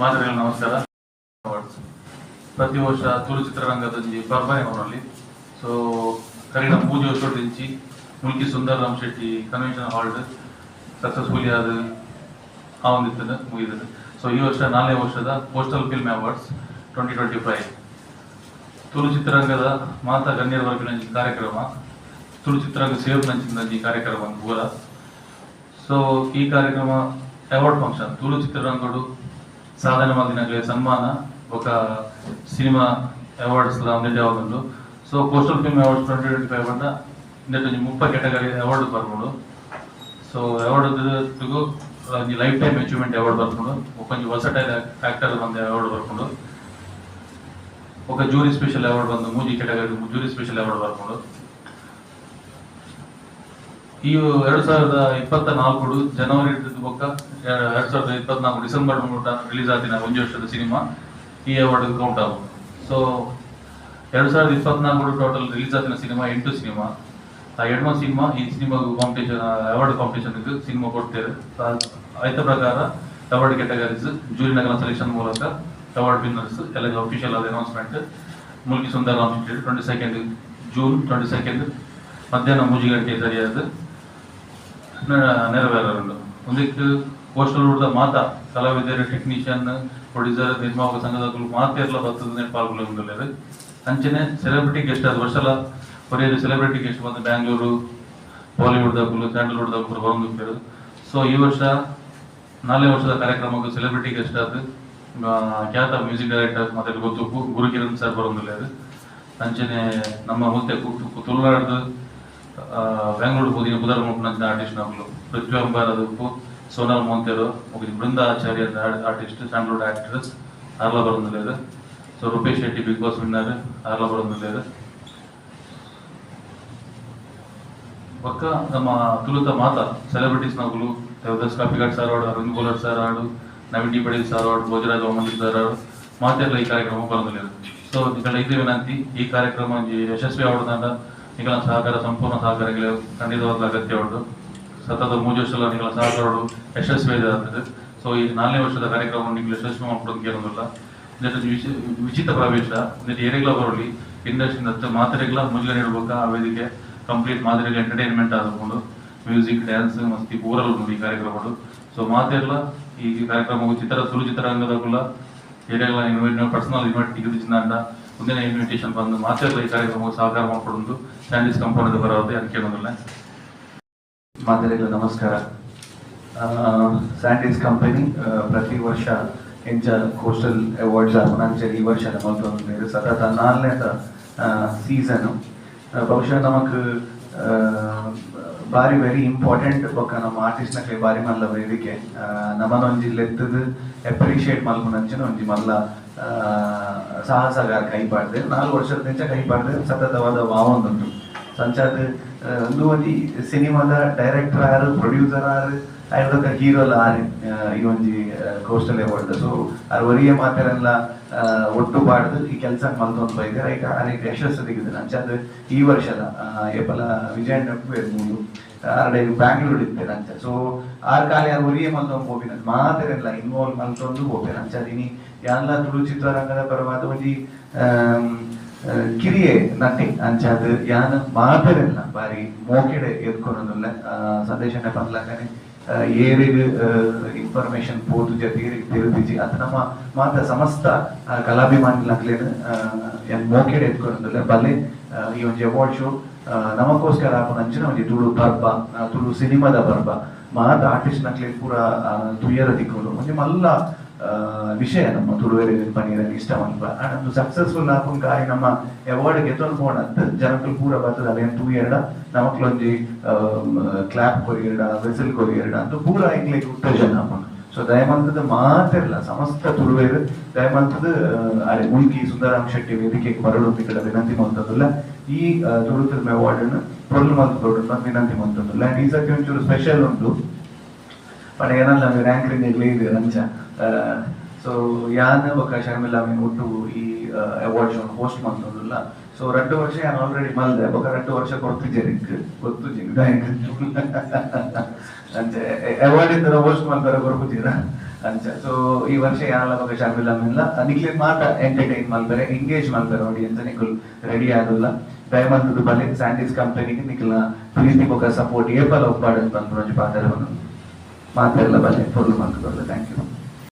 ಮಾದರಿಗಳ ನಮಸ್ಕಾರ. ಪ್ರತಿ ವರ್ಷ ತುಳು ಚಿತ್ರರಂಗದಲ್ಲಿ ಪರ್ಬನೆ ಅವರಲ್ಲಿ. ಸೊ ಕರೀನ ಪೂಜೆ ವರ್ಷದಿಂಚಿ Mulki Sundar Ram Shetty convention hall successfully ಅದು ಆ ಒಂದಿರ್ತದೆ ಮುಗಿದಿದೆ ಸೊ ಈ ವರ್ಷ ನಾಲ್ನೇ ವರ್ಷದ coastal film awards twenty twenty five Tulu ಚಿತ್ರರಂಗದ ಮಾತಾ ಗಣ್ಯರ ವರ್ಗಿನ ಈ ಕಾರ್ಯಕ್ರಮ, ತುಳು ಚಿತ್ರರಂಗ ಸೇವ್ ನಂಚಿನ ಈ ಕಾರ್ಯಕ್ರಮ ಪೂರ ಸೊ ಈ ಕಾರ್ಯಕ್ರಮ ಅವಾರ್ಡ್ ಫಂಕ್ಷನ್ ತುಳು ಚಿತ್ರರಂಗಡು ಸಾಧನೆ ಮಾಡಿನ ಸನ್ಮಾನ ఒక ಸಿನಿಮಾ ಅವಾರ್ಡ್ಸ್ ಒಂದೇ ಯಾವ್ದು so postal film awards twenty twenty five ಅಂತ ಇಂದಕ್ಕೆ ಮುಪ್ಪ ಕೆಟಗರಿ ಅವಾರ್ಡ್ ಬರ್ಬೋದು ಸೊ ಅವಾರ್ಡ್ ಈ ಲೈಫ್ ಟೈಮ್ ಅಚೀವ್ಮೆಂಟ್ ಅವಾರ್ಡ್ ಬರ್ಕೊಂಡು ಕೊಂಚ ವರ್ಸಟೈಲ್ ಆಕ್ಟರ್ ಬಂದು ಅವಾರ್ಡ್ ಬರ್ಕೊಂಡು ఒక ಜೂರಿ ಸ್ಪೆಷಲ್ ಅವಾರ್ಡ್ ಬಂದು ಮೂಜಿ ಕೆಟಗರಿ ಜೂರಿ ಸ್ಪೆಷಲ್ ಅವಾರ್ಡ್ ಬರ್ಕೊಂಡು ಈ ಎರಡ್ ಸಾವಿರದ ಇಪ್ಪತ್ತ ನಾಲ್ಕು ಜನವರಿ ಬೊಕ್ಕ ಎರಡ್ ಸಾವಿರದ ಇಪ್ಪತ್ನಾಲ್ಕು ಡಿಸೆಂಬರ್ ರಿಲೀಸ್ ಆದಿನ ಒಂದು ವರ್ಷದ ಸಿನಿಮಾ ಈ ಅವಾರ್ಡ್ ಕೌಂಟ್ ಆಗು ಸೊ ಎರಡ್ ಸಾವಿರದ ಇಪ್ಪತ್ನಾಲ್ಕು ಟೋಟಲ್ ರಿಲೀಸ್ ಆದಿನ ಸಿನಿಮಾ ಎಂಟು ಸಿನಿಮಾ. ಆ ಎಂಟು ಸಿನಿಮಾ ಈ cinema competition award competition cinema ಕೊಡ್ತೇವೆ. ಆಯ್ತ ಪ್ರಕಾರ ಅವಾರ್ಡ್ ಕ್ಯಾಟಗರೀಸ್ ಜೂರಿ ನಗರ ಸೆಲೆಕ್ಷನ್ ಮೂಲಕ ಅವಾರ್ಡ್ ವಿನ್ನರ್ಸ್ ಎಲ್ಲ ಅಫಿಷಿಯಲ್ ಆದ announcement Mulki Sundar launch twenty second June twenty second ಮಧ್ಯಾಹ್ನ ಮೂಜಿ ಗಂಟೆ ಸರಿಯಾದ ನೆರವೇರಲು. ಒಂದಕ್ಕೆ ಪೋಸ್ಟಲ್ ಹುಡುಗ ಮಾತ ಕಲಾವಿದರು ಟೆಕ್ನಿಷಿಯನ್ ಪ್ರೊಡ್ಯೂಸರ್ ನಿರ್ಮಾಪಕ ಸಂಘದ ಮಾತೆಲ್ಲ ಬರ್ತದೆ ಪಾಲ್ಗೊಳ್ಳುವುದಿಲ್ಲ ಅಂಚನೆ ಸೆಲೆಬ್ರಿಟಿ ಗೆಸ್ಟ್ ಅದು ವರ್ಷಲ ಕೊರಿಯರ್ ಸೆಲೆಬ್ರಿಟಿ ಗೆಸ್ಟ್ ಬಂದು ಬ್ಯಾಂಗ್ಳೂರು ಬಾಲಿವುಡ್ ಸ್ಯಾಂಡಲ್ವುಡ್ದಾಗಲು ಬರೋದು ಸೊ ಈ ವರ್ಷ ನಾಲ್ನೇ ವರ್ಷದ ಕಾರ್ಯಕ್ರಮಕ್ಕೆ ಸೆಲೆಬ್ರಿಟಿ ಗೆಸ್ಟ್ ಆದ ಖ್ಯಾತ ಮ್ಯೂಸಿಕ್ ಡೈರೆಕ್ಟರ್ ಮತ್ತೆ ಗೊತ್ತು. ಗುರುಕಿರಣ್ ಸರ್ ಬರೋದಿಲ್ಲ ಅಂಚನೆ ನಮ್ಮ ಮುಂದೆ ತುಳುನಾಡ್ದು ಬೆಂಗಳೂರು ಹೋದಿನ ಬುಧರ ಮುಟ್ಟಿನ ಆರ್ಟಿಸ್ಟ್ ನಗಲು ಪೃಥ್ವಿ ಅಂಬಾರ್ ಅದಕ್ಕೂ ಸೋನಲ್ ಮೋಂತೇರು, ಮುಗಿದ Brinda Acharya artist sandalwood actress ಅರ್ಲ ಬರೋದಿಲ್ಲ so Rupesh Shetty Bigg Boss winner ಅರ್ಲ ಬರೋದಿಲ್ಲ ಪಕ್ಕ ನಮ್ಮ ತುಳುತ ಮಾತ ಸೆಲೆಬ್ರಿಟೀಸ್ ನಗುಲು, ದೇವದಾಸ್ ಕಾಪಿಘಾಟ್ ಸರ್ ಆಡು ಅರುಣ್ ಗೋಲರ್ ಸರ್ ಆಡು, ನವೀನ್ ಡಿ ಪಡೇಲ್ ಸರ್ ಆಡು, ಭೋಜರಾಜ್ ಮಂದಿರ್ ಸರ್ ಆಡು ಮಾತೆಲ್ಲ ಈ ಕಾರ್ಯಕ್ರಮ ಬರೋದಿಲ್ಲ ಸೊ ನಿಗಳ ಇದೇ ವಿನಂತಿ ಈ ಕಾರ್ಯಕ್ರಮ ಯಶಸ್ವಿ ಆವಡದಂಡ ನಿಗಳ ಸಹಕಾರ ಸಂಪೂರ್ಣ ಸಹಕಾರಗಳು ಖಂಡಿತವಾದ ಅಗತ್ಯ ಉಂಟು ಸತತ ಮೂರು ವರ್ಷ ನಿಗಳ ಸಹಕಾರಗಳು ಯಶಸ್ವಿ ಆಗ್ತದೆ ಸೊ ಈ ನಾಲ್ನೇ ವರ್ಷದ ಕಾರ್ಯಕ್ರಮ ನೀವು ಯಶಸ್ವಿ ಮಾಡ್ಕೊಡೋದು ಕೇಳೋದಿಲ್ಲ ಇದಕ್ಕೆ ವಿಚಿತ ಪ್ರವೇಶ. ಇದಕ್ಕೆ ಏರಿಗಳ ಬರಲಿ, ಇಂಡಸ್ಟ್ರಿ ಮಾತ್ರೆಗಳ ಮುಜುಗರ ನೀಡಬೇಕು ಆ ವೇದಿಕೆ ಕಂಪ್ಲೀಟ್ ಮಾದರಿಗಳ ಎಂಟರ್ಟೈನ್ಮೆಂಟ್ ಆದ್ಕೊಂಡು ಮ್ಯೂಸಿಕ್ ಡ್ಯಾನ್ಸ್ ಮಸ್ತಿ ಓರಲ್ ಬಂದು ಈ ಕಾರ್ಯಕ್ರಮಗಳು. ಸೊ ಮಾತೆಲ್ಲ ಈ ಕಾರ್ಯಕ್ರಮವು ಚಿತ್ರ ಸುರು ಚಿತ್ರರಂಗದಲ್ಲ ಏರಿಯಾಗಳ ಇನ್ವೈಟ್ ಪರ್ಸನಲ್ ಇನ್ವೈಟ್ ತೆಗೆದಿಚ್ಚಿನಾಂಡ ಮುಂದಿನ ಇನ್ವಿಟೇಷನ್ ಬಂದು ಮಾತೇರ್ಲ ಈ ಕಾರ್ಯಕ್ರಮಕ್ಕೆ ಸಹಕಾರ ಮಾಡಿಕೊಡೋದು ಸ್ಟ್ಯಾಂಡಿಸ್ ಕಂಪೌಂಡ್ ಬರೋದು ಅದಕ್ಕೆ ಕೇಳೋದಿಲ್ಲ. ಮಾತೇರಿಗೆ ನಮಸ್ಕಾರ. ಸ್ಯಾಂಡೀಸ್ ಕಂಪನಿ ಪ್ರತಿ ವರ್ಷ ಹೆಂಚ ಕೋಸ್ಟಲ್ ಅವಾರ್ಡ್ಸ್ ಆಪುನಾಂಚ ಈ ವರ್ಷ ಮಲ್ತೊಂದು ಸತತ ನಾಲ್ನೇದ ಸೀಸನ್ ಬಹುಶಃ ನಮಗೆ ಬಾರಿ ವೆರಿ ಇಂಪಾರ್ಟೆಂಟ್ ಬೊಕ್ಕ ನಮ್ಮ ಕೈ ಬಾರಿ ಮಲ್ಲ ವೇದಿಕೆ ನಮ್ಮನ ಒಂಜಿ ಲೆತ್ತದ ಅಪ್ರಿಷಿಯೇಟ್ ಮಲ್ಪುನಂಚಿನ ಒಂಜಿ ಮಲ್ಲ ಸಾಹಸಗಾರ ಕೈ ಪಾಡ್ದೆ. ನಾಲ್ಕು ವರ್ಷದ ನಿಂಚ ಕೈ ಪಾಡ್ದೆ. ಸತತವಾದ ವಾವೊಂದುಂಟು ಸಂಚಾರ ಒಂದು ಒಂಜಿ ಸಿನಿಮಾದ ಡೈರೆಕ್ಟರ್ ಆರು ಪ್ರೊಡ್ಯೂಸರ್ ಆರು ಆಯ್ದಕ್ಕ ಹೀರೋಲ ಆರು ಈ ಒಂಜಿ ಕೋಸ್ಟಲ್ ಅವಾರ್ಡ್ ಸೊ ಅದು ಒರಿಯ ಮಾತೆರೆಲ್ಲ ಒಟ್ಟು ಪಾಡ್ದು ಈ ಕೆಲಸ ಮಲ್ತೊಂದು ಬೈತಾರೆ ಈಗ ಅನೇಕ ಯಶಸ್ಸು ತೆಗೆದು ನಂಚಾದ ಈ ವರ್ಷದ ಏಪಲ ವಿಜಯ್ ಮೂರು ಆರ್ಡೆ ಬ್ಯಾಂಗ್ಳೂರ್ ಇದ್ದೇನೆ ಅಂಚ ಸೊ ಆರ್ ಕಾಲ ಯಾರು ಒರಿಯ ಮಲ್ತೊಂದು ಹೋಗಿನ ಮಾತೆರೆಲ್ಲ ಇನ್ವಾಲ್ವ್ ಮಲ್ತೊಂದು ಹೋಗ್ತೇನೆ ಅಂಚಾದಿನಿ ಯಾನ್ಲ ತುಳು ಚಿತ್ರರಂಗದ ಪರವಾದ ಒಂಜಿ ಕಿರಿಯೆ ನಟಿ ಅಂಚಾದ ಯಾನ ಮಾತೆರೆಲ್ಲ ಬಾರಿ ಮೋಕೆಡೆ ಎದ್ಕೊನೊಂದುಲ್ಲ. ಸಂದೇಶನೆ ಪರ್ಲಕನೆ ಏರಿಗೆ ಇನ್ಫಾರ್ಮೇಶನ್ ಪೋದು ಜೊತೆಗೆ ತಿಳಿದಿಜಿ ಅದು ನಮ್ಮ ಮಾತ ಸಮಸ್ತ ಕಲಾಭಿಮಾನಿಲಾಗ್ಲೇನು ಏನ್ ಮೋಕೆಡೆ ಎದ್ಕೊನೊಂದುಲ್ಲ. ಬಲೆ ಈ ಒಂಜಿ ಅವಾರ್ಡ್ ಶೋ ನಮಗೋಸ್ಕರ ಆಪನ ಅಂಚಿನ ಒಂಜಿ ತುಳು ಬರ್ಬ ತುಳು ಸಿನಿಮಾದ ಬರ್ಬ ಮಾತ ಆರ್ಟಿಸ್ಟ್ ನಕ್ಲೆ ಪೂರ ತುಯ್ಯರ ದಿಕ್ಕುಲು ಮಲ್ಲ ವಿಷಯ ನಮ್ಮ ತುಳುವೇರಿ ಪನ್ನೀರನ್ನು ಇಷ್ಟ ಮಾಡ್ಬ ನಮ್ದು ಸಕ್ಸಸ್ಫುಲ್ ಹಾಕೊಂಡು ಕಾಯಿ ನಮ್ಮ ಅವಾರ್ಡ್ ಗೆತ್ತೊಂದು ಫೋನ್ ಅಂತ ಜನಕ್ಕೂ ಪೂರ ಬರ್ತದ ಅದೇನು ತೂ ಎರಡ ನಮಕ್ಲೊಂಜಿ ಕ್ಲಾಪ್ ಕೊರಿಯರ್ಡ ವೆಸಲ್ ಕೊರಿಯರ್ಡ ಅಂತ ಪೂರ ಇಂಗ್ಲಿಕ್ಕೆ ಉತ್ತೇಜನ ಹಾಕೊಂಡು ಸೊ ದಯಮಂತದ ಮಾತಿರಲ್ಲ ಸಮಸ್ತ ತುಳುವೇರು ದಯಮಂತದ ಅರೆ ಉಲ್ಕಿ ಸುಂದರಾಮ್ ಶೆಟ್ಟಿ ವೇದಿಕೆಗೆ ಮರಳೊಂದು ಕಡೆ ವಿನಂತಿ ಮಾಡ್ತದಲ್ಲ ಈ ತುಳು ಫಿಲ್ಮ್ ಅವಾರ್ಡನ್ನು ಪೊರ್ಲು ಮಂತದೋಡನ್ನು ವಿನಂತಿ ಮಾಡ್ತದಲ್ಲ ಈಸಕ್ಕೆ ಒಂಚೂರು ಸ್ಪೆಷಲ್ ಉಂಟು ಪಡ ಏನಲ್ಲ ರ್ಯಾಂಕ್ ಲಿಂಗ್ ಲೀಡ್ ರಂಜ ಆ ಸೊ ಯಾನ ಬೊಕ ಶರ್ಮಿಲ್ಲ ಮೀನ್ ಒಟ್ಟು ಈ ಅವಾರ್ಡ್ ಶೋ ಹೋಸ್ಟ್ ಮಂತೊಂದುಲ್ಲ ಸೊ ರೆಂಡು ವರ್ಷ ಯಾನ್ ಆಲ್ರೆಡಿ ಮಲ್ದೆ ಬೊಕ ರೆಂಡು ವರ್ಷ ಕೊಡ್ತಿದ್ದೇನೆ ಗೊತ್ತಿದ್ದೀನಿ ಅಂಚೆ ಅವಾರ್ಡ್ ಇದ್ದರೆ ಹೋಸ್ಟ್ ಮಾಡ್ತಾರೆ ಬರ್ಬೋದಿರ ಅಂಚೆ ಸೊ ಈ ವರ್ಷ ಯಾನೆಲ್ಲ ಬಗ್ಗೆ ಶಾಮಿಲ್ಲ ಮಿಲ್ಲ ನಿಕ್ಲಿಗೆ ಮಾತ್ರ ಎಂಟರ್ಟೈನ್ ಮಾಡ್ತಾರೆ ಎಂಗೇಜ್ ಮಾಡ್ತಾರೆ ಅಂತ ನಿಕ್ಲು ರೆಡಿ ಆಗಲ್ಲ. ದಯಮಾಡ್ತದ್ದು ಬಲೆ ಸ್ಯಾಂಡೀಸ್ ಕಂಪನಿಗೆ ನಿಕ್ಲ ಪ್ರೀತಿ ಬೊಕ ಸಪೋರ್ಟ್ ಏಪಲ್ ಒಪ್ಪಾಡಂತ ಒಂದು ಪಾತ್ರೆ ಮಾತಾಡಲ್ಲ ಬಲೆ ಫುಲ್ ಮಾಡ್ಕೊಳ್ಳೋದು ಥ್ಯಾಂಕ್ ಯು